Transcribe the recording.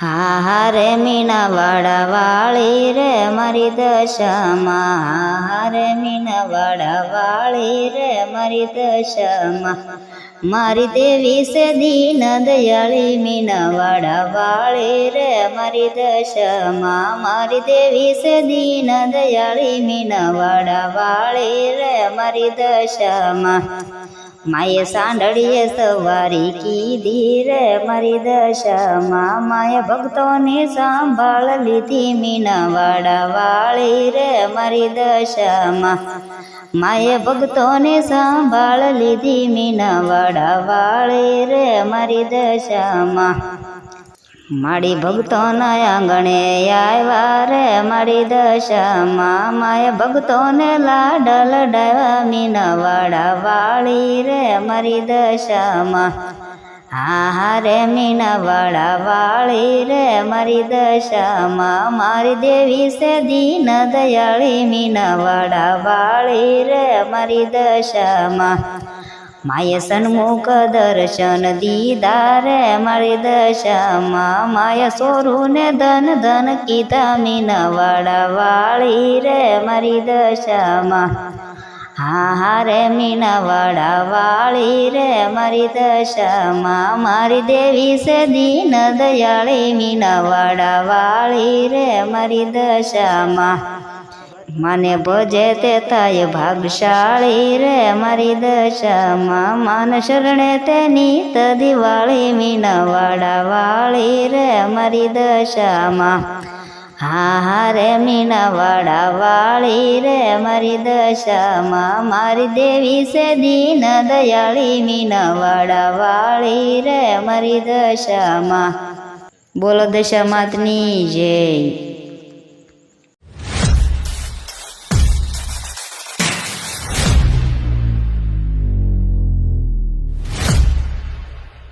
હા હા રે મીના વાડા વાળી રે મારી દશામાં. હા રે મીના વાળી રે મારી દશામાં. મારી દેવી છે દીન દયાળી મીના વાડા વાળી રે મારી દશામાં. મારી દેવી છે દીન દયાળી મીના વાડા વાળી રે મારી દશામાં. માએ સાંડળીએ સવારી કીધી રે મારી દશામાં. માએ ભક્તોની સંભાળ લીધી મીનાવાડા વાળી રે મારી દશામાં. માય ભક્તોને સંભાળ લીધી મીનાવાડા વાળી રે મારી દશામાં. મારી ભક્તોના આંગણે આવ્યા રે મારી દશામાં માય ભક્તોને લાડ લડાવ્યા મીના વાડા વાળી રે, મારી દશામાં. હા હા રે મીના વાડા વાળી રે, મારી દશામાં. મારી દેવી છે દીન દયાળી મીના વાડા વાળી રે, મારી દશામાં. માએ સન્મુખ દર્શન દીદારે મારી દશામાં માય સોરુને ધન ધન કીધા મીના વાડા વાળી રે મારી દશામાં. હા હા રે મીના વાડા વાળી રે મારી દશામાં. મારી દેવી છે દીન દયાળી મીના વાડા વાળી રે મારી દશામાં. મને ભજે તે થાય ભાગશાળી રે મારી દશામાં માન શરણે તેની ત દિવાળી મીનાવાડા વાળી રે મારી દશામાં. હા હા રે મીનાવાડા વાળી રે મારી દશામાં. મારી દેવી છે દીન દયાળી મીનાવાડા વાળી રે મારી દશામાં. બોલો દશામાતની જય.